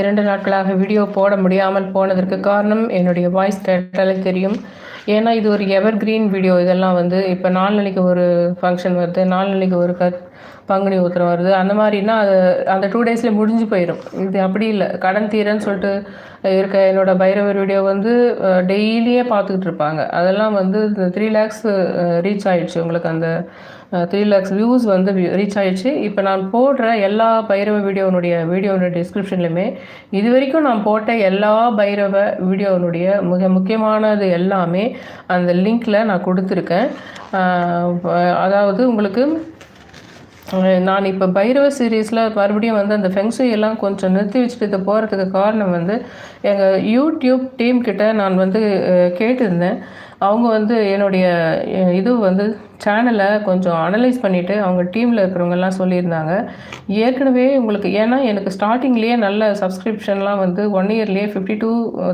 இரண்டு நாட்களாக வீடியோ போட முடியாமல் போனதற்கு காரணம் என்னுடைய வாய்ஸ் கேட்டாலே தெரியும். ஏன்னா இது ஒரு எவர் கிரீன் வீடியோ இதெல்லாம் வந்து இப்போ நாளைக்கு ஒரு ஃபங்க்ஷன் வருது நாளைக்கு ஒரு க பங்குனி உத்திரம் வருது. அந்த மாதிரினா அது அந்த டூ டேஸில் முடிஞ்சு போயிடும் இது அப்படி இல்லை. கடன் தீரன்னு சொல்லிட்டு இருக்க என்னோட பைரவர் வீடியோ வந்து டெய்லியே பார்த்துக்கிட்டு இருப்பாங்க. அதெல்லாம் வந்து த்ரீ லேக்ஸ் ரீச் ஆயிடுச்சு. உங்களுக்கு அந்த த்ரீ லேக்ஸ் வியூஸ் வந்து ரீச் ஆயிடுச்சு. இப்போ நான் போடுற எல்லா பைரவ வீடியோனுடைய வீடியோனுடைய டிஸ்கிரிப்ஷன்லையுமே இது வரைக்கும் நான் போட்ட எல்லா பைரவ வீடியோனுடைய மிக முக்கியமானது எல்லாமே அந்த லிங்க்கில் நான் கொடுத்துருக்கேன். அதாவது உங்களுக்கு நான் இப்போ பைரவ சீரீஸில் மறுபடியும் வந்து அந்த ஃபெங்ஸு எல்லாம் கொஞ்சம் நிறுத்தி வச்சுட்டு இதை போகிறதுக்கு காரணம் வந்து எங்கள் யூடியூப் டீம் கிட்ட நான் வந்து கேட்டிருந்தேன். அவங்க வந்து என்னுடைய இது வந்து சேனலை கொஞ்சம் அனலைஸ் பண்ணிவிட்டு அவங்க டீமில் இருக்கிறவங்கெல்லாம் சொல்லியிருந்தாங்க. ஏற்கனவே உங்களுக்கு ஏன்னா எனக்கு ஸ்டார்டிங்லேயே நல்ல சப்ஸ்கிரிப்ஷன்லாம் வந்து ஒன் இயர்லேயே ஃபிஃப்டி டூ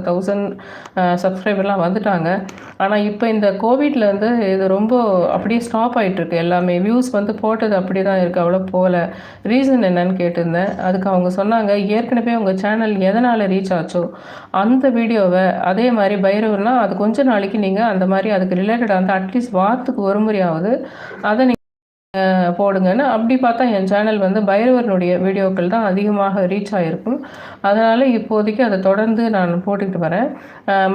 தௌசண்ட் சப்ஸ்கிரைபர்லாம் வந்துட்டாங்க. ஆனால் இப்போ இந்த கோவிட்ல வந்து இது ரொம்ப அப்படியே ஸ்டாப் ஆகிட்டுருக்கு எல்லாமே. வியூஸ் வந்து போட்டது அப்படி தான் இருக்குது அவ்வளோ போகல. ரீசன் என்னன்னு கேட்டிருந்தேன். அதுக்கு அவங்க சொன்னாங்க ஏற்கனவே உங்கள் சேனல் எதனால் ரீச் ஆச்சோ அந்த வீடியோவை அதே மாதிரி பைரவர்னால் அது கொஞ்ச நாளைக்கு நீங்கள் அந்த மாதிரி அதுக்கு ரிலேட்டடாக வந்து அட்லீஸ்ட் வாரத்துக்கு ஒரு முறையாவது அதை நீங்கள் போடுங்கன்னு அப்படி பார்த்தா என் சேனல் வந்து பைரவரனுடைய வீடியோக்கள் தான் அதிகமாக ரீச் ஆகிருக்கும் அதனால் இப்போதைக்கு அதை தொடர்ந்து நான் போட்டுக்கிட்டு வரேன்.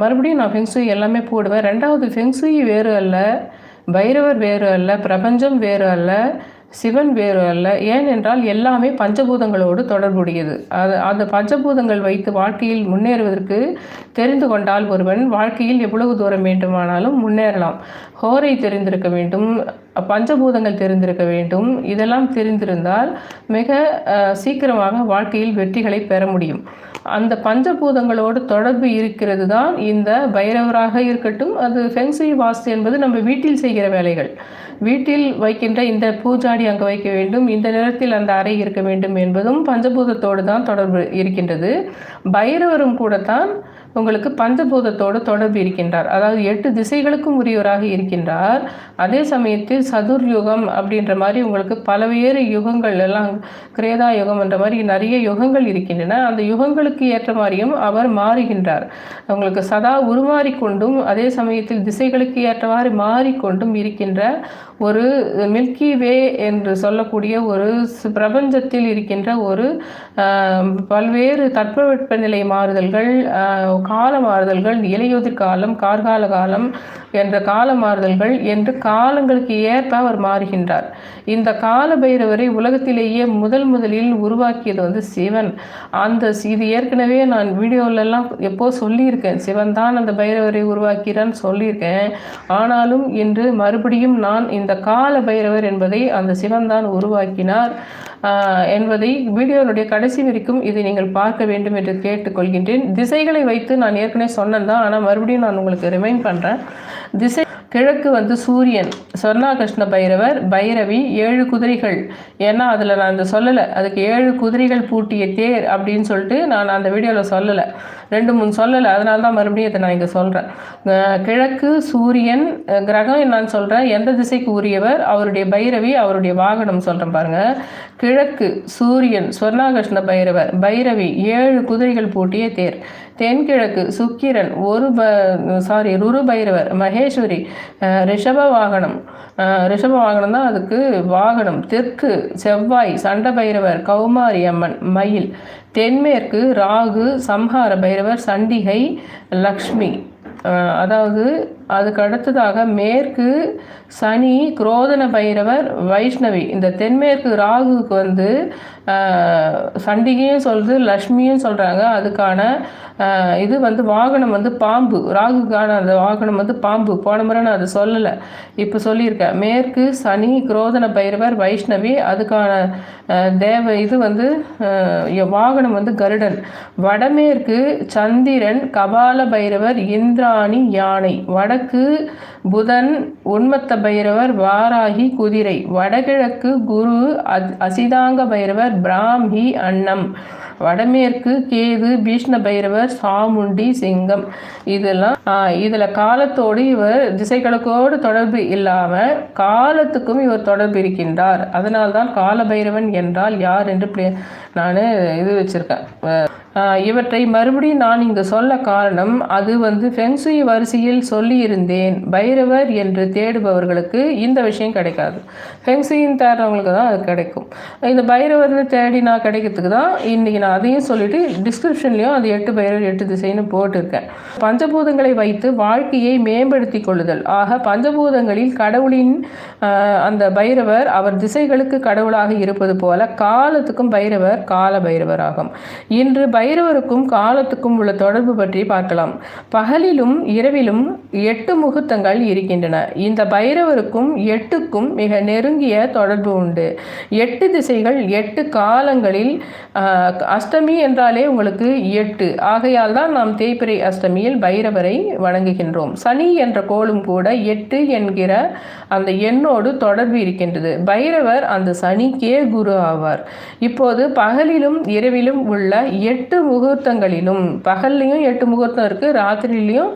மறுபடியும் நான் ஃபெங்சுயி எல்லாமே போடுவேன். ரெண்டாவது ஃபெங்சுயி வேறு அல்ல பைரவர் வேறு அல்ல பிரபஞ்சம் வேறு அல்ல சிவன் வேறு அல்ல. ஏனென்றால் எல்லாமே பஞ்சபூதங்களோடு தொடர்புடையது. அது அந்த பஞ்சபூதங்கள் வைத்து வாழ்க்கையில் முன்னேறுவதற்கு தெரிந்து கொண்டால் ஒருவன் வாழ்க்கையில் எவ்வளவு தூரம் வேண்டுமானாலும் முன்னேறலாம். ஹோரை தெரிந்திருக்க வேண்டும் பஞ்சபூதங்கள் தெரிந்திருக்க வேண்டும். இதெல்லாம் தெரிந்திருந்தால் மிக சீக்கிரமாக வாழ்க்கையில் வெற்றிகளை பெற முடியும். அந்த பஞ்சபூதங்களோடு தொடர்பு இருக்கிறது தான் இந்த பைரவராக இருக்கட்டும் அது ஃபென்சி வாஸ்து என்பது நம்ம வீட்டில் செய்கிற வேலைகள். வீட்டில் வைக்கின்ற இந்த பூஜா கண்ணாடி அங்கே வைக்க வேண்டும். இந்த நேரத்தில் அந்த அறை இருக்க வேண்டும் என்பதும் பஞ்சபூதத்தோடு தான் தொடர்பு இருக்கின்றது. பைரவரும் கூட தான் உங்களுக்கு பஞ்சபூதத்தோடு தொடர்பு இருக்கின்றார். அதாவது எட்டு திசைகளுக்கும் உரியவராக இருக்கின்றார். அதே சமயத்தில் சதுர் யுகம் அப்படின்ற மாதிரி உங்களுக்கு பலவேறு யுகங்கள் எல்லாம் கிரேதா யுகம் என்ற மாதிரி நிறைய யுகங்கள் இருக்கின்றன. அந்த யுகங்களுக்கு ஏற்ற மாதிரியும் அவர் மாறுகின்றார். உங்களுக்கு சதா உருமாறிக்கொண்டும் அதே சமயத்தில் திசைகளுக்கு ஏற்றவாறு மாறிக்கொண்டும் இருக்கின்ற ஒரு மில்கி வே என்று சொல்லக்கூடிய ஒரு பிரபஞ்சத்தில் இருக்கின்ற ஒரு பல்வேறு தட்பவெப்பநிலை மாறுதல்கள் கால மாறுதல்கள் இலையுதிர் காலம் கார்கால காலம் என்ற கால மாறுதல்கள் என்று காலங்களுக்கு ஏற்ப அவர் மாறுகின்றார். இந்த கால பைரவரை உலகத்திலேயே முதல் முதலில் உருவாக்கியது வந்து சிவன். அந்த இது ஏற்கனவே நான் வீடியோலெல்லாம் எப்போ சொல்லியிருக்கேன். சிவன் தான் அந்த பைரவரை உருவாக்கிறான்னு சொல்லியிருக்கேன். ஆனாலும் இன்று மறுபடியும் நான் இந்த கால பைரவர் என்பதை அந்த சிவன் தான் உருவாக்கினார். என்பதை வீடியோனுடைய கடைசி வரைக்கும் இதை நீங்கள் பார்க்க வேண்டும் என்று கேட்டுக்கொள்கின்றேன். திசைகளை வைத்து நான் ஏற்கனவே சொன்னேன் தான் ஆனால் மறுபடியும் நான் உங்களுக்கு ரிமைண்ட் பண்ணுறேன் திசை கிழக்கு வந்து சூரியன் சொர்ணாகிருஷ்ண பைரவர் பைரவி ஏழு குதிரைகள். ஏன்னா அதில் நான் இந்த சொல்லலை. அதுக்கு ஏழு குதிரைகள் பூட்டிய தேர் அப்படின்னு சொல்லிட்டு நான் அந்த வீடியோவில் சொல்லலை. ரெண்டு மூணு சொல்லலை அதனால தான் மறுபடியும் இதை நான் இங்கே சொல்கிறேன் கிழக்கு சூரியன் கிரகம் என்னன்னு சொல்கிறேன் எந்த திசைக்கு உரியவர்? அவருடைய பைரவி அவருடைய வாகனம் சொல்கிறேன் பாருங்கள் கிழக்கு சூரியன் சொர்ணாகிருஷ்ண பைரவர். பைரவி ஏழு குதிரைகள் பூட்டிய தேர். தென்கிழக்கு சுக்கிரன் ஒரு ப சாரி ருரு பைரவர். மகேஸ்வரி ரிஷப வாகனம். ரிஷப வாகனம் தான் அதுக்கு வாகனம். தெற்கு செவ்வாய் சண்ட பைரவர். கௌமாரி அம்மன் மயில். தென்மேற்கு ராகு சம்ஹார பைரவர் சண்டிகை லக்ஷ்மி. அதாவது அதுக்கு அடுத்ததாக மேற்கு சனி குரோதன பைரவர் வைஷ்ணவி. இந்த தென்மேற்கு ராகுக்கு வந்து சண்டிகையும் சொல்லுது லக்ஷ்மியும் சொல்கிறாங்க அதுக்கான இது வந்து வாகனம் வந்து பாம்பு. ராகுக்கான அந்த வாகனம் வந்து பாம்பு. போன முறை நான் அதை சொல்லலை. இப்போ சொல்லியிருக்கேன் மேற்கு சனி குரோதன பைரவர் வைஷ்ணவி. அதுக்கான தேவ இது வந்து வாகனம் வந்து கருடன். வடமேற்கு சந்திரன் கபால பைரவர் இந்திராணி யானை. வட வடக்கு புதன் உன்மத்த பைரவர் வாராகி குதிரை. வடகிழக்கு குரு அசிதாங்க பைரவர் பிராமி அன்னம். வடமேற்கு கேது பீஷ்ண பைரவர் சாமுண்டி சிங்கம். இதெல்லாம் இதில் காலத்தோடு இவர் திசைகளுக்கோடு தொடர்பு இல்லாமல் காலத்துக்கும் இவர் தொடர்பு இருக்கின்றார். அதனால்தான் கால பைரவன் என்றால் யார் என்று நான் இது வச்சுருக்கேன். இவற்றை மறுபடியும் நான் இங்கு சொல்ல காரணம் அது வந்து ஃபெங்சுய் வரிசையில் சொல்லியிருந்தேன் பைரவர் என்று தேடுபவர்களுக்கு இந்த விஷயம் கிடைக்காது. ஃபென்சுயின் தேடுறவங்களுக்கு தான் அது கிடைக்கும். இந்த பைரவர்னு தேடி நான் கிடைக்கிறதுக்கு தான் இன்றைக்கி நான் அதையும் சொல்லிவிட்டு டிஸ்கிரிப்ஷன்லேயும் அது எட்டு பைரவர் எட்டு திசைன்னு போட்டிருக்கேன். பஞ்சபூதங்களை வைத்து வாழ்க்கையை மேம்படுத்தி கொள்ளுதல். ஆக பஞ்சபூதங்களில் கடவுளின் அந்த பைரவர் அவர் திசைகளுக்கு கடவுளாக இருப்பது போல காலத்துக்கும் பைரவர் கால பைரவர் ஆகும் இன்று பைரவருக்கும் காலத்துக்கும் உள்ள தொடர்பு பற்றி பார்க்கலாம். பகலிலும் இரவிலும் எட்டு முகூர்த்தங்கள் இருக்கின்றன. இந்த பைரவருக்கும் எட்டுக்கும் மிக நெருங்கிய தொடர்பு உண்டு. எட்டு திசைகள் எட்டு காலங்களில் அஷ்டமி என்றாலே உங்களுக்கு எட்டு. ஆகையால் தான் நாம் தேய்பிரை அஷ்டமியில் பைரவரை வணங்குகின்றோம். சனி என்ற கோளும் கூட எட்டு என்கிற அந்த எண்ணோடு தொடர்பு இருக்கின்றது. பைரவர் அந்த சனிக்கே குரு ஆவார். இப்போது பகலிலும் இரவிலும் உள்ள எட்டு முகூர்த்தங்களிலும். பகல்லையும் எட்டு முகூர்த்தம் இருக்குது ராத்திரிலையும்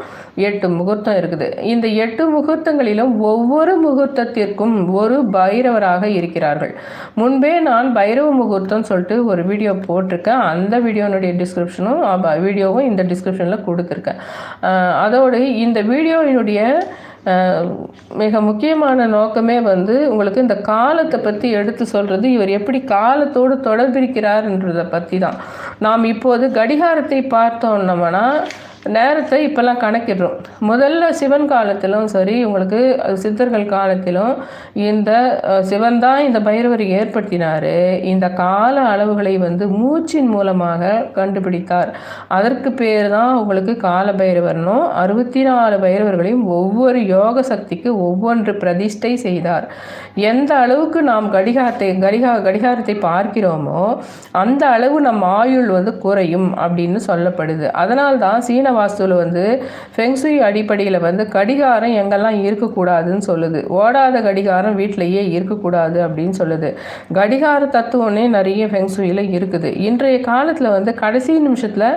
எட்டு முகூர்த்தம் இருக்குது. இந்த எட்டு முகூர்த்தங்களிலும் ஒவ்வொரு முகூர்த்தத்திற்கும் ஒரு பைரவராக இருக்கிறார்கள். முன்பே நான் பைரவ முகூர்த்தம் சொல்லிட்டு ஒரு வீடியோ போட்டிருக்கேன். அந்த வீடியோனுடைய டிஸ்கிரிப்ஷனும் வீடியோவும் இந்த டிஸ்கிரிப்ஷனில் கொடுத்துருக்கேன். அதோடு இந்த வீடியோவினுடைய மிக முக்கியமான நோக்கமே வந்து உங்களுக்கு இந்த காலத்தை பற்றி எடுத்து சொல்கிறது இவர் எப்படி காலத்தோடு தொடர்பிருக்கிறார்ன்றதை பற்றி தான் நாம் இப்போது கடிகாரத்தை பார்த்தோம்னோம்னா நேரத்தை இப்போல்லாம் கணக்கிடுறோம். முதல்ல சிவன் காலத்திலும் சரி உங்களுக்கு சித்தர்கள் காலத்திலும் இந்த சிவன் தான் இந்த பைரவரை ஏற்படுத்தினார். இந்த கால அளவுகளை வந்து மூச்சின் மூலமாக கண்டுபிடித்தார். அதற்கு பேர் தான் உங்களுக்கு கால பைரவர்னும் அறுபத்தி நாலு பைரவர்களையும் ஒவ்வொரு யோக சக்திக்கு ஒவ்வொன்று பிரதிஷ்டை செய்தார். எந்த அளவுக்கு நாம் கடிகாரத்தை கடிகா கடிகாரத்தை பார்க்கிறோமோ அந்த அளவு நம் ஆயுள் வந்து குறையும் அப்படின்னு சொல்லப்படுது. அதனால்தான் சீன வாஸ்துவில் வந்து ஃபெங்சுய் அடிப்படையில் வந்து கடிகாரம் எங்கெல்லாம் இருக்கக்கூடாதுன்னு சொல்லுது. ஓடாத கடிகாரம் வீட்டிலையே இருக்கக்கூடாது அப்படின்னு சொல்லுது. கடிகார தத்துவம்னே நிறைய ஃபெங்சுயில் இருக்குது. இன்றைய காலத்தில் வந்து கடைசி நிமிஷத்தில்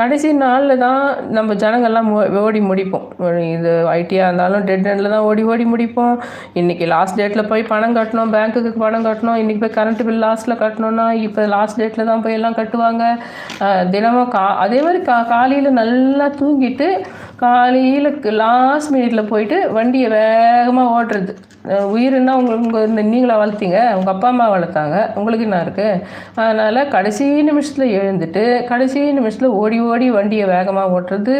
கடைசி நாளில் தான் நம்ம ஜனங்கள்லாம் ஓடி முடிப்போம். இது ஐடியாக இருந்தாலும் டெட் எண்டில் தான் ஓடி ஓடி முடிப்போம். இன்றைக்கி லாஸ்ட் டேட்டில் போய் பணம் கட்டணும் பேங்க்குக்கு பணம் கட்டணும் இன்றைக்கி போய் கரண்ட் பில் லாஸ்ட்டில் கட்டணும்னா இப்போ லாஸ்ட் டேட்டில் தான் போய் எல்லாம் கட்டுவாங்க. தினமும் கா அதே மாதிரி கா காலையில் நல்லா நல்லா தூங்கிட்டு காலையில் லாஸ்ட் மினிட்டில் போயிட்டு வண்டியை வேகமாக ஓட்டுறது. உயிர்னா உங்களுக்கு உங்கள் இந்த நீங்களாக வளர்த்தீங்க உங்கள் அப்பா அம்மா வளர்த்தாங்க உங்களுக்கு என்ன இருக்குது அதனால் கடைசி நிமிஷத்தில் எழுந்துட்டு கடைசி நிமிஷத்தில் ஓடி ஓடி வண்டியை வேகமாக ஓட்டுறது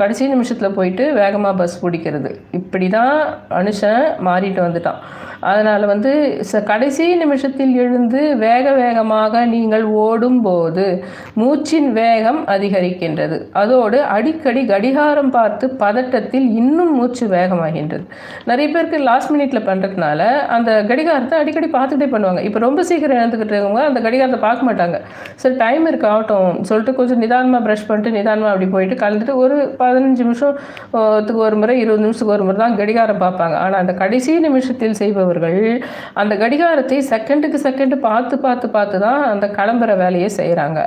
கடைசி நிமிஷத்தில் போயிட்டு வேகமாக பஸ் பிடிக்கிறது. இப்படி தான் மனுஷன் மாறிட்டு வந்துட்டான். அதனால் வந்து ச கடைசி நிமிஷத்தில் எழுந்து வேக வேகமாக நீங்கள் ஓடும்போது மூச்சின் வேகம் அதிகரிக்கின்றது. அதோடு அடிக்கடி கடிகாரம் பார்த்து பதட்டத்தில் இன்னும் மூச்சு வேகமாகின்றது. நிறைய பேருக்கு லாஸ்ட் மினிட்ல பண்ணுறதுனால அந்த கடிகாரத்தை அடிக்கடி பார்த்துக்கிட்டே பண்ணுவாங்க. இப்போ ரொம்ப சீக்கிரம் எழுந்துக்கிட்டவங்க அந்த கடிகாரத்தை பார்க்க மாட்டாங்க. சரி டைம் இருக்கு ஆகட்டும் சொல்லிட்டு கொஞ்சம் நிதானமாக ப்ரஷ் பண்ணிட்டு நிதானமாக அப்படி போயிட்டு கலந்துட்டு ஒரு பதினஞ்சு நிமிஷத்துக்கு ஒரு முறை இருபது நிமிஷத்துக்கு ஒரு முறை தான் கடிகாரம் பார்ப்பாங்க. ஆனால் அந்த கடைசி நிமிஷத்தில் செய்பவர் அவர்கள் அந்த கடிகாரத்தை செகண்டுக்கு செகண்டு பார்த்து பார்த்து பார்த்து தான் அந்த கிளம்புற வேலையை செய்கிறாங்க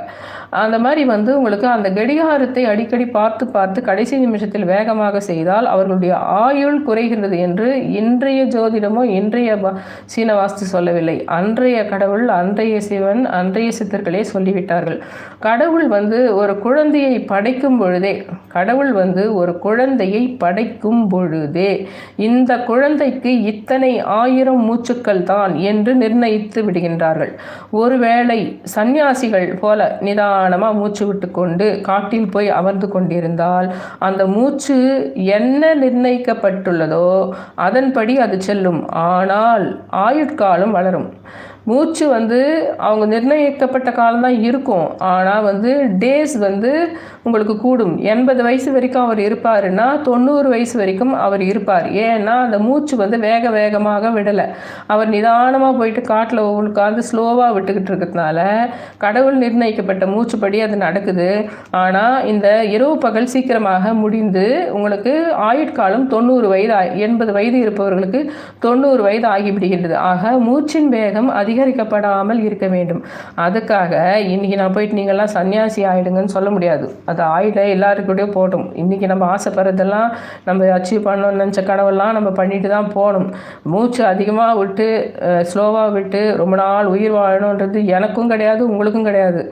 அந்த மாதிரி வந்து உங்களுக்கு அந்த கடிகாரத்தை அடிக்கடி பார்த்து பார்த்து கடைசி நிமிஷத்தில் வேகமாக செய்தால் அவர்களுடைய ஆயுள் குறைகின்றது என்று இன்றைய ஜோதிடமோ இன்றைய சீன வாஸ்து சொல்லவில்லை. அன்றைய கடவுள் அன்றைய சிவன் அன்றைய சித்தர்களே சொல்லிவிட்டார்கள். கடவுள் வந்து ஒரு குழந்தையை படைக்கும் பொழுதே கடவுள் வந்து ஒரு குழந்தையை படைக்கும் பொழுதே இந்த குழந்தைக்கு இத்தனை ஆயிரம் மூச்சுக்கள் தான் என்று நிர்ணயித்து விடுகின்றார்கள். ஒருவேளை சந்நியாசிகள் போல நிதான நிதானமாக மூச்சு விட்டு கொண்டு காட்டில் போய் அமர்ந்து கொண்டிருந்தால் அந்த மூச்சு என்ன நிர்ணயிக்கப்பட்டுள்ளதோ அதன்படி அது செல்லும். ஆனால் ஆயுட்காலம் வளரும். மூச்சு வந்து அவங்க நிர்ணயிக்கப்பட்ட காலம் தான் இருக்கும். ஆனால் வந்து டேஸ் வந்து உங்களுக்கு கூடும். எண்பது வயசு வரைக்கும் அவர் இருப்பாருன்னா தொண்ணூறு வயசு வரைக்கும் அவர் இருப்பார். ஏன்னா அந்த மூச்சு வந்து வேக வேகமாக விடலை. அவர் நிதானமாக போயிட்டு காட்டில் உட்காந்து ஸ்லோவாக விட்டுக்கிட்டு இருக்கிறதுனால கடவுள் நிர்ணயிக்கப்பட்ட மூச்சுப்படி அது நடக்குது. ஆனால் இந்த இரவு பகல் சீக்கிரமாக முடிந்து உங்களுக்கு ஆயுட்காலம் தொண்ணூறு வயது எண்பது வயது இருப்பவர்களுக்கு தொண்ணூறு வயது ஆகிவிடுகின்றது. ஆக மூச்சின் வேகம் அதிக அதிகரிக்கப்படாமல் இருக்க வேண்டும். அதுக்காக இன்றைக்கி நான் போயிட்டு நீங்கள்லாம் சன்னியாசி ஆகிடுங்கன்னு சொல்ல முடியாது. அது ஆயிட எல்லாருக்கூடயும் போட்டும் இன்றைக்கி நம்ம ஆசைப்படுறதெல்லாம் நம்ம அச்சீவ் பண்ணணும்னு நினச்ச கனவெல்லாம் நம்ம பண்ணிட்டு தான் போகணும். மூச்சு அதிகமாக விட்டு ஸ்லோவாக விட்டு ரொம்ப நாள் உயிர் வாழணுன்றது எனக்கும் கிடையாது உங்களுக்கும் கிடையாது.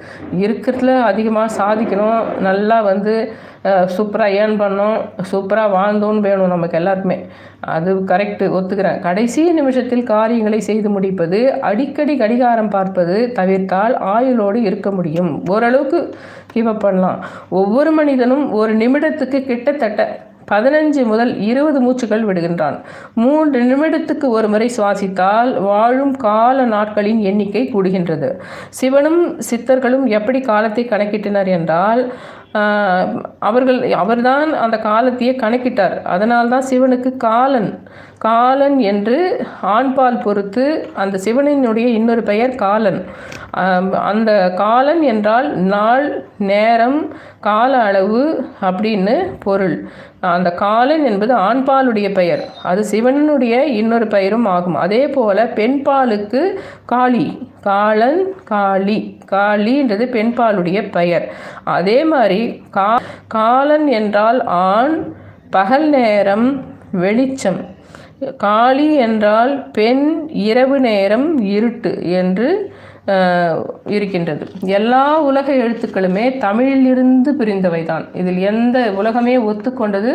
இருக்கிறதுல அதிகமாக சாதிக்கணும். நல்லா வந்து சூப்பராக ஏர்ன் பண்ணோம் சூப்பராக வாழ்ந்தோன்னு வேணும் நமக்கு எல்லாருக்குமே. அது கரெக்டு ஒத்துக்கிறேன். கடைசி நிமிஷத்தில் காரியங்களை செய்து முடிப்பது அடிக்கடி கடிகாரம் பார்ப்பது தவிர்த்தால் ஆயுளோடு இருக்க முடியும். ஓரளவுக்கு கீவப் பண்ணலாம். ஒவ்வொரு மனிதனும் ஒரு நிமிடத்துக்கு கிட்டத்தட்ட பதினஞ்சு முதல் இருபது மூச்சுகள் விடுகின்றான். மூன்று நிமிடத்துக்கு ஒரு முறை சுவாசித்தால் வாழும் கால நாட்களின் எண்ணிக்கை கூடுகின்றது. சிவனும் சித்தர்களும் எப்படி காலத்தை கணக்கிட்டனர் என்றால் அவர்கள் அவர்தான் அந்த காலத்தையே கணக்கிட்டார். அதனால்தான் சிவனுக்கு காலன். காலன் என்று ஆண்பால் பொறுத்து அந்த சிவனினுடைய இன்னொரு பெயர் காலன். அந்த காலன் என்றால் நாள் நேரம் கால அளவு அப்படின்னு பொருள். அந்த காலன் என்பது ஆண்பாலுடைய பெயர். அது சிவனுடைய இன்னொரு பெயரும் ஆகும். அதே போல் பெண்பாலுக்கு காளி. காலன் காளி. காளின்றது பெண்பாலுடைய பெயர். அதே மாதிரி கா காலன் என்றால் ஆண் பகல் நேரம் வெளிச்சம். காளி என்றால் பெண் இரவு நேரம் இருட்டு என்று இருக்கின்றது. எல்லா உலக எழுத்துக்களுமே தமிழிலிருந்து பிரிந்தவை தான் இதில் எந்த உலகமே ஒத்துக்கொண்டது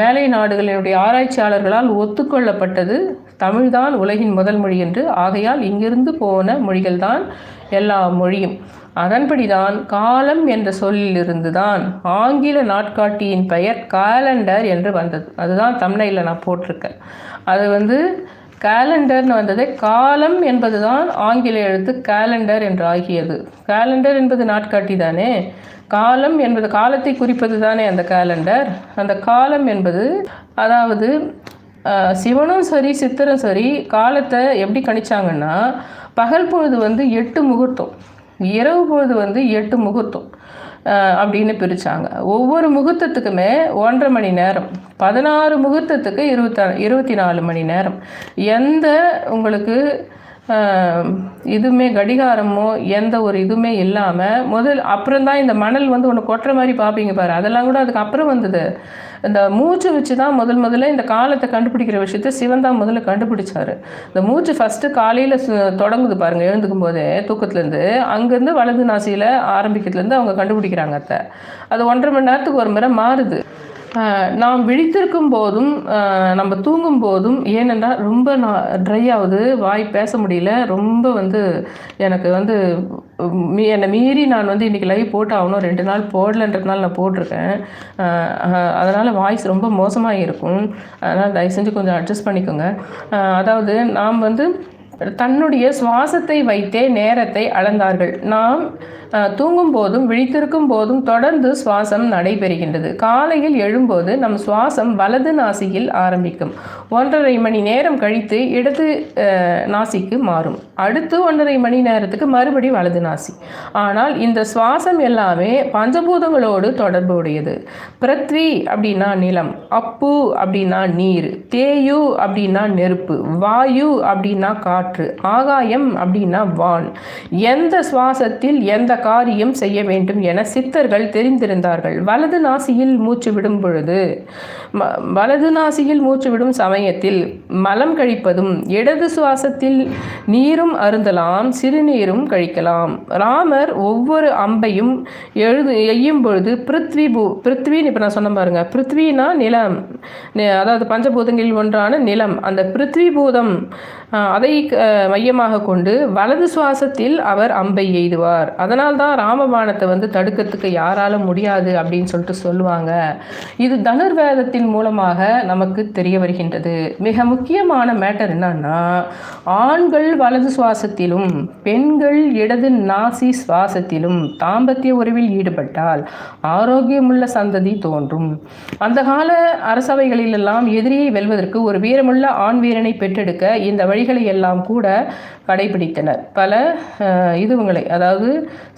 மேலை நாடுகளினுடைய ஆராய்ச்சியாளர்களால் ஒத்துக்கொள்ளப்பட்டது தமிழ்தான் உலகின் முதல் மொழி என்று ஆகையால் இங்கிருந்து போன மொழிகள்தான் எல்லா மொழியும். அதன்படிதான் காலம் என்ற சொல்லிலிருந்து தான் ஆங்கில நாட்காட்டியின் பெயர் காலண்டர் என்று வந்தது. அதுதான் தமிழில் நான் போட்டிருக்கேன். அது வந்து கேலண்டர்னு வந்தது காலம் என்பது தான் ஆங்கில எழுத்து கேலண்டர் என்று ஆகியது. கேலண்டர் என்பது நாட்காட்டி தானே? காலம் என்பது காலத்தை குறிப்பது தானே அந்த கேலண்டர்? அந்த காலம் என்பது அதாவது சிவனும் சரி சித்தரும் சரி காலத்தை எப்படி கணிச்சாங்கன்னா பகல் பொழுது வந்து எட்டு முகூர்த்தம் இரவு பொழுது வந்து எட்டு முகூர்த்தம் அப்படின்னு பிரித்தாங்க ஒவ்வொரு முகூர்த்தத்துக்குமே ஒன்றரை மணி நேரம் பதினாறு முகூர்த்தத்துக்கு இருபத்தா இருபத்தி நாலு மணி நேரம். எந்த உங்களுக்கு இதுவுமே கடிகாரமோ எந்த ஒரு இதுவுமே இல்லாமல் முதல் அப்புறம் தான் இந்த மணல் வந்து ஒன்று கொட்டுற மாதிரி பார்ப்பீங்க பாரு. அதெல்லாம் கூட அதுக்கு அப்புறம் வந்தது. இந்த மூச்சு வச்சு தான் முதல் முதல்ல இந்த காலத்தை கண்டுபிடிக்கிற விஷயத்த சிவன் தான் முதல்ல கண்டுபிடிச்சாரு. இந்த மூச்சு ஃபஸ்ட்டு காலையில் தொடங்குது பாருங்கள் எழுந்துக்கும் போதே தூக்கத்துலேருந்து அங்கேருந்து வலது நாசியில் ஆரம்பிக்கிறதுலேருந்து அவங்க கண்டுபிடிக்கிறாங்க அத்தை. அது ஒன்றரை மணி நேரத்துக்கு ஒரு முறை மாறுது. நாம் விழித்திருக்கும் போதும் நம்ம தூங்கும் போதும் ஏனென்றால் ரொம்ப நான் ட்ரை ஆகுது வாய் பேச முடியல ரொம்ப வந்து எனக்கு வந்து மீ என்னை மீறி நான் வந்து இன்றைக்கி லைவ் போட்டு ஆகணும் ரெண்டு நாள் போடலன்றதுனால நான் போட்டிருக்கேன். அதனால் வாய்ஸ் ரொம்ப மோசமாக இருக்கும். அதனால் தயவு செஞ்சு கொஞ்சம் அட்ஜஸ்ட் பண்ணிக்கோங்க. அதாவது நாம் வந்து தன்னுடைய சுவாசத்தை வைத்தே நேரத்தை அளந்தார்கள். நாம் தூங்கும் போதும் விழித்திருக்கும் போதும் தொடர்ந்து சுவாசம் நடைபெறுகின்றது. காலையில் எழும்போது நம் சுவாசம் வலது நாசியில் ஆரம்பிக்கும். ஒன்றரை மணி நேரம் கழித்து இடது நாசிக்கு மாறும். அடுத்து ஒன்றரை மணி நேரத்துக்கு மறுபடி வலது நாசி. ஆனால் இந்த சுவாசம் எல்லாமே பஞ்சபூதங்களோடு தொடர்பு உடையது பிருத்வி அப்படின்னா நிலம் அப்பு அப்படின்னா நீர் தேயு அப்படின்னா நெருப்பு வாயு அப்படின்னா காற்று. ஆகாயம் அப்படின்னா வான். எந்த சுவாசத்தில் எந்த காரியம் செய்ய வேண்டும் என சித்தர்கள் தெரிந்திருந்தார்கள். வலது நாசியில் மூச்சு விடும் பொழுது வலது நாசியில் மூச்சு விடும் சமயத்தில் மலம் கழிப்பதும் இடது சுவாசத்தில் நீரும் அருந்தலாம் சிறுநீரும் கழிக்கலாம். ராமர் ஒவ்வொரு அம்பையும் எழுது எய்யும் பொழுது பிருத்வி பூ பிருத்வின்னு இப்போ நான் சொன்ன பாருங்க. பிருத்வினா நிலம் அதாவது பஞ்சபூதங்களில் ஒன்றான நிலம். அந்த பிருத்வி பூதம் அதை மையமாக கொண்டு வலது சுவாசத்தில் அவர் அம்பை எய்துவார். அதனால் தான் ராமபாணத்தை வந்து தடுக்கிறதுக்கு யாரால முடியாது அப்படின்னு சொல்லிட்டு சொல்லுவாங்க. இது தனுர்வேதத்தின் மூலமாக நமக்கு தெரிய வருகின்றது. மிக முக்கியமான மேட்டர் என்னன்னா ஆண்கள் வலது சுவாசத்திலும் பெண்கள் இடது நாசி சுவாசத்திலும் தாம்பத்திய உறவில் ஈடுபட்டால் ஆரோக்கியமுள்ள சந்ததி தோன்றும். அந்த கால அரசவைகளிலெல்லாம் எதிரியை வெல்வதற்கு ஒரு வீரமுள்ள ஆண் வீரனை பெற்றெடுக்க இந்த வழிகளை எல்லாம் கூட கடைபிடித்தனர். பல இதுவுங்களை அதாவது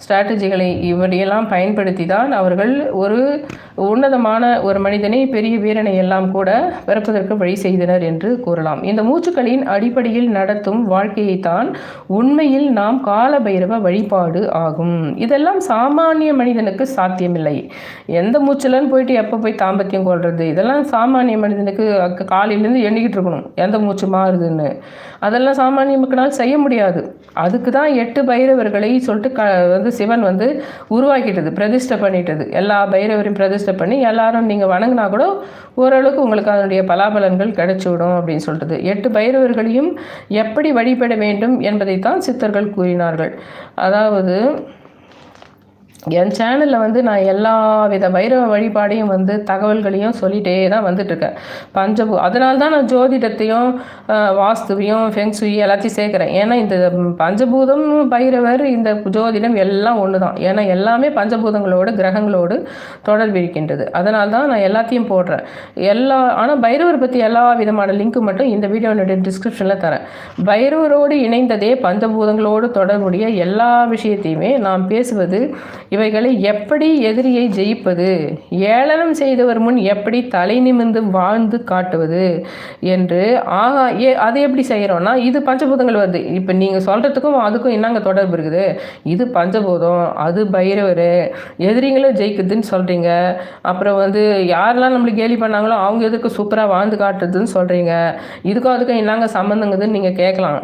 ஸ்ட்ராட்டஜிகளை இவரையெல்லாம் பயன்படுத்தி தான் அவர்கள் ஒரு உன்னதமான ஒரு மனிதனை பெரிய வீரனை எல்லாம் கூட பிறப்பதற்கு வழி செய்தனர் என்று கூறலாம். இந்த மூச்சுக்களின் அடிப்படையில் நடத்தும் வாழ்க்கையை தான் உண்மையில் நாம் கால பைரவ வழிபாடு ஆகும். இதெல்லாம் சாமானிய மனிதனுக்கு சாத்தியமில்லை. எந்த மூச்சிலன்னு போயிட்டு எப்போ போய் தாம்பத்தியம் கொள்வது இதெல்லாம் சாமானிய மனிதனுக்கு காலையிலேருந்து எண்ணிக்கிட்டு இருக்கணும். எந்த மூச்சு மாறுதுன்னு. அதெல்லாம் சாமானிய மக்களால் செய்ய முடியாது. அதுக்கு தான் எட்டு பைரவர்களை சொல்லிட்டு க வந்து சிவன் வந்து உருவாக்கிட்டது பிரதிஷ்டை பண்ணிட்டது. எல்லா பைரவரையும் பிரதிஷ்டை பண்ணி எல்லாரும் நீங்கள் வணங்கினா கூட ஓரளவுக்கு உங்களுக்கு அதனுடைய பலாபலன்கள் கிடைச்சிவிடும் அப்படின்னு சொல்லிட்டு எட்டு பைரவர்களையும் எப்படி வழிபட வேண்டும் என்பதைத்தான் சித்தர்கள் கூறினார்கள். அதாவது என் சேனலில் வந்து நான் எல்லா வித பைரவ வழிபாடையும் வந்து தகவல்களையும் சொல்லிகிட்டே தான் வந்துட்டுருக்கேன். பஞ்சபூ அதனால தான் நான் ஜோதிடத்தையும் வாஸ்துவையும் ஃபெங்சுயி எல்லாத்தையும் சேர்க்குறேன். ஏன்னா இந்த பஞ்சபூதம் பைரவர் இந்த ஜோதிடம் எல்லாம் ஒன்று தான் ஏன்னா எல்லாமே பஞ்சபூதங்களோடு கிரகங்களோடு தொடர்பு இருக்கின்றது. அதனால தான் நான் எல்லாத்தையும் போடுறேன். எல்லா ஆனால் பைரவர் பற்றி எல்லா விதமான லிங்க்கு மட்டும் இந்த வீடியோனுடைய டிஸ்கிரிப்ஷனில் தரேன். பைரவரோடு இணைந்ததே பஞ்சபூதங்களோடு தொடர்புடைய எல்லா விஷயத்தையுமே நாம் பேசுவது இவைகளை எப்படி எதிரியை ஜெயிப்பது? ஏளனம் செய்தவர் முன் எப்படி தலை நிமிர்ந்து வாழ்ந்து காட்டுவது? என்று ஆகா ஏ அது எப்படி செய்கிறோன்னா இது பஞ்சபூதங்கள் வருது. இப்போ நீங்கள் சொல்கிறதுக்கும் அதுக்கும் என்னங்க தொடர்பு இருக்குது? இது பஞ்சபூதம் அது பைரவர் எதிரிங்களும் ஜெயிக்குதுன்னு சொல்கிறீங்க அப்புறம் வந்து யாரெல்லாம் நம்மளுக்கு கேலி பண்ணாங்களோ அவங்க எதுக்கு சூப்பராக வாழ்ந்து காட்டுறதுன்னு சொல்கிறீங்க இதுக்கும் அதுக்கும் என்னங்க சம்மந்தங்குதுன்னு நீங்கள் கேட்கலாம்.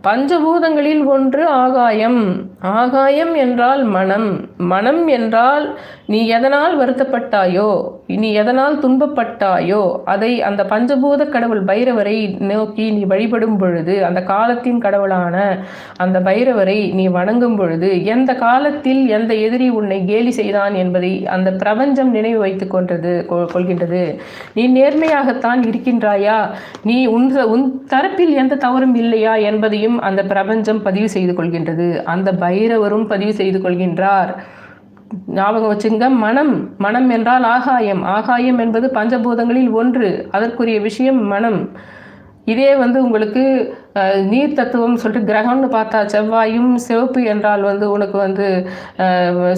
பஞ்சபூதங்களில் ஒன்று ஆகாயம். ஆகாயம் என்றால் மனம். மனம் என்றால் நீ எதனால் வருத்தப்பட்டாயோ நீ எதனால் துன்பப்பட்டாயோ அதை அந்த பஞ்சபூத கடவுள் பைரவரை நோக்கி நீ வழிபடும் பொழுது அந்த காலத்தின் கடவுளான அந்த பைரவரை நீ வணங்கும் பொழுது எந்த காலத்தில் எந்த எதிரி உன்னை கேலி செய்தான் என்பதை அந்த பிரபஞ்சம் நினைவு வைத்துக் கொண்டது கொள்கின்றது. நீ நேர்மையாகத்தான் இருக்கின்றாயா? நீ உன் உன் தரப்பில் எந்த தவறும் இல்லையா என்பதை அனைத்தையும் அந்த பிரபஞ்சம் பதிவு செய்து கொள்கின்றது. அந்த பைரவரும் பதிவு செய்து கொள்கின்றார். ஞாபகம் வச்சுங்க மனம் மனம் என்றால் ஆகாயம். ஆகாயம் என்பது பஞ்சபூதங்களில் ஒன்று. அதற்குரிய விஷயம் மனம். இதே வந்து உங்களுக்கு நீர் தத்துவம் சொல்லிட்டு கிரகம்னு பார்த்தா செவ்வாயும் சிவப்பு என்றால் வந்து உனக்கு வந்து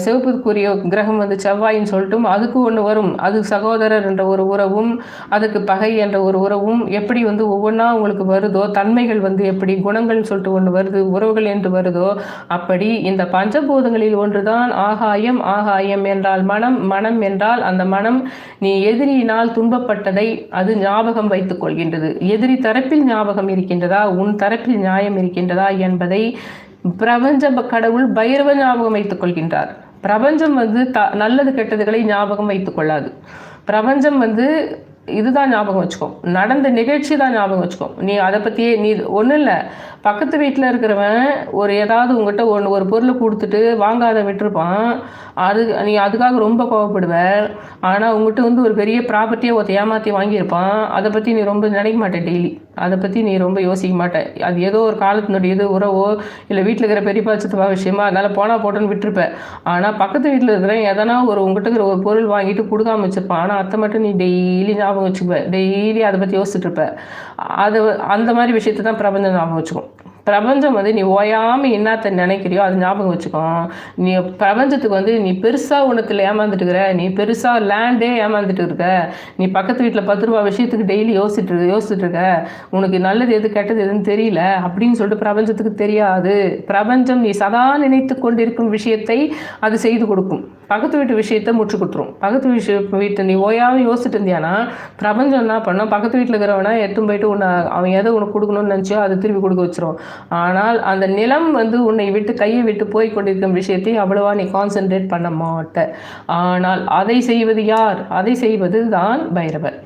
சிவப்புக்குரிய கிரகம் வந்து செவ்வாயின்னு சொல்லிட்டும் அதுக்கு ஒன்று வரும். அது சகோதரர் என்ற ஒரு உறவும் அதுக்கு பகை என்ற ஒரு உறவும் எப்படி வந்து ஒவ்வொன்றா உங்களுக்கு வருதோ தன்மைகள் வந்து எப்படி குணங்கள்னு சொல்லிட்டு ஒன்று வருது உறவுகள் என்று வருதோ அப்படி இந்த பஞ்சபூதங்களில் ஒன்றுதான் ஆகாயம் ஆகாயம் என்றால் மனம் மனம் என்றால் அந்த மனம் நீ எதிரியினால் துன்பப்பட்டதை அது ஞாபகம் வைத்துக் கொள்கின்றது. எதிரி தரப்பில் ஞாபகம் இருக்கின்றதா? உன் தரப்பில் நியாயம் இருக்கின்றதா என்பதை பிரபஞ்ச கடவுள் பைரவ ஞாபகம் வைத்துக் கொள்கின்றார். பிரபஞ்சம் வந்து த நல்லது கெட்டதுகளை ஞாபகம் வைத்துக் கொள்ளாது. பிரபஞ்சம் வந்து இதுதான் ஞாபகம் வச்சுக்கோ. நடந்த நிகழ்ச்சி தான் ஞாபகம் வச்சுக்கோ. நீ அதை பற்றியே நீ ஒன்றும் இல்லை. பக்கத்து வீட்டில் இருக்கிறவன் ஒரு ஏதாவது உங்கள்கிட்ட ஒன்று ஒரு பொருளை கொடுத்துட்டு வாங்காத விட்டுருப்பான். அது நீ அதுக்காக ரொம்ப கோவப்படுவ. ஆனால் உங்கள்கிட்ட வந்து ஒரு பெரிய ப்ராப்பர்ட்டியை ஒருத்த ஏமாற்றி வாங்கியிருப்பான். அதை பற்றி நீ ரொம்ப நினைக்க மாட்டேன் டெய்லி அதை பற்றி நீ ரொம்ப யோசிக்க மாட்டேன் அது ஏதோ ஒரு காலத்தினுடைய இது உறவோ இல்லை வீட்டில் இருக்கிற பெரியப்பா சித்தப்பா விஷயமா அதனால் போனால் போட்டோன்னு விட்டுருப்பேன் ஆனால் பக்கத்து வீட்டில் இருக்கிற எதனா ஒரு உங்கள்கிட்ட இருக்கிற ஒரு பொருள் வாங்கிட்டு கொடுக்காம வச்சிருப்பான். ஆனால் அதை மட்டும் நீ டெய்லி ஞாபகம் ஞாபகம் வச்சுக்குவேன். டெய்லி அதை பற்றி யோசிச்சுட்டு இருப்பேன் அது அந்த மாதிரி விஷயத்தை தான் பிரபஞ்சம் ஞாபகம் வச்சுக்கும். பிரபஞ்சம் வந்து நீ ஓயாமல் என்னத்தை நினைக்கிறியோ அது ஞாபகம் வச்சுக்கோ. நீ பிரபஞ்சத்துக்கு வந்து நீ பெருசாக உனத்தில் ஏமாந்துட்டு இருக்கிற நீ பெருசாக லேண்டே ஏமாந்துட்டு இருக்க. நீ பக்கத்து வீட்டில் பத்து ரூபா விஷயத்துக்கு டெய்லி யோசிச்சுட்டு யோசிச்சுட்டு இருக்க. உனக்கு நல்லது எது கெட்டது எதுன்னு தெரியல அப்படின்னு சொல்லிட்டு பிரபஞ்சத்துக்கு தெரியாது. பிரபஞ்சம் நீ சதா நினைத்து கொண்டிருக்கும் விஷயத்தை அது செய்து கொடுக்கும். பக்கத்து வீட்டு விஷயத்த முற்று கொடுத்துரும். பக்கத்து விஷய வீட்டை நீ ஓயாமல் யோசிச்சுட்டு இருந்தியானா பிரபஞ்சம் என்ன பண்ணும் பக்கத்து வீட்டில் இருக்கிறவனா எடுத்து போயிட்டு உன்னை அவன் எதை உனக்கு கொடுக்கணும்னு நினச்சோ அதை திருப்பி கொடுக்க வச்சிரும். ஆனால் அந்த நிலம் வந்து உன்னை விட்டு கையை விட்டு போய் கொண்டிருக்கும் விஷயத்தை அவ்வளவா நீ கான்சென்ட்ரேட் பண்ண மாட்ட. ஆனால் அதை செய்வது யார்? அதை செய்வது தான் பைரவர்.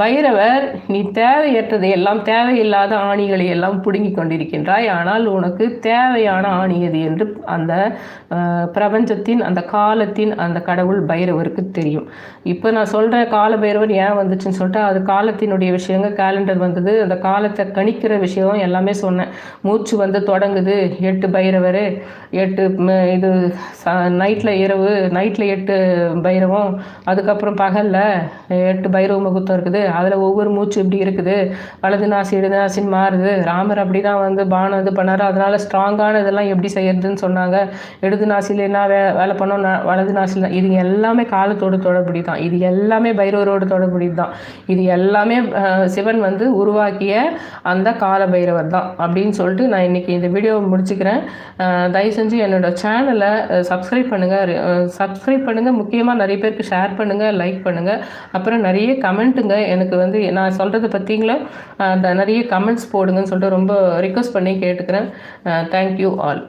பைரவர் நீ தேவையற்றதை எல்லாம் தேவையில்லாத ஆணிகளை எல்லாம் பிடுங்கி கொண்டிருக்கின்றாய். ஆனால் உனக்கு தேவையான ஆணி எது என்று அந்த பிரபஞ்சத்தின் அந்த காலத்தின் அந்த கடவுள் பைரவருக்கு தெரியும். இப்போ நான் சொல்கிற கால பைரவர் ஏன் வந்துச்சுன்னு சொல்லிட்டு அது காலத்தினுடைய விஷயங்க கேலண்டர் வந்தது அந்த காலத்தை கணிக்கிற விஷயம் எல்லாமே சொன்னேன். மூச்சு வந்து தொடங்குது எட்டு பைரவர் எட்டு இது நைட்டில் இரவு நைட்டில் எட்டு பைரவம் அதுக்கப்புறம் பகலில் எட்டு பைரவ முகூர்த்தம் இருக்குது. அதில் ஒவ்வொரு மூச்சு இப்படி இருக்குது. வலது நாசி இடது நாசின்னு மாறுது. ராமர் அப்படி தான் வந்து பானம் இது பண்ணார். அதனால் ஸ்ட்ராங்கான இதெல்லாம் எப்படி செய்யறதுன்னு சொன்னாங்க. இடது நாசியில் என்ன வே வேலை பண்ணோம்? வலது நாசியில் இது எல்லாமே காலத்தோடு தொடர்புடி தான் இது எல்லாமே பைரவரோடு தொடர்புடி தான் இது எல்லாமே சிவன் வந்து உருவாக்கிய அந்த கால பைரவர் தான் அப்படின்னு சொல்லிட்டு நான் இன்னைக்கு இந்த வீடியோவை முடிச்சுக்கிறேன். தயவு செஞ்சு என்னோடய சேனலை சப்ஸ்கிரைப் பண்ணுங்கள் சப்ஸ்கிரைப் பண்ணுங்கள் முக்கியமாக நிறைய பேருக்கு ஷேர் பண்ணுங்கள் லைக் பண்ணுங்கள் அப்புறம் நிறைய கமெண்ட்டுங்க எனக்கு வந்து நான் சொல்கிறத பற்றிங்களா நிறைய கமெண்ட்ஸ் போடுங்கன்னு சொல்லிட்டு ரொம்ப ரிக்வஸ்ட் பண்ணி கேட்டுக்கிறேன். Thank you all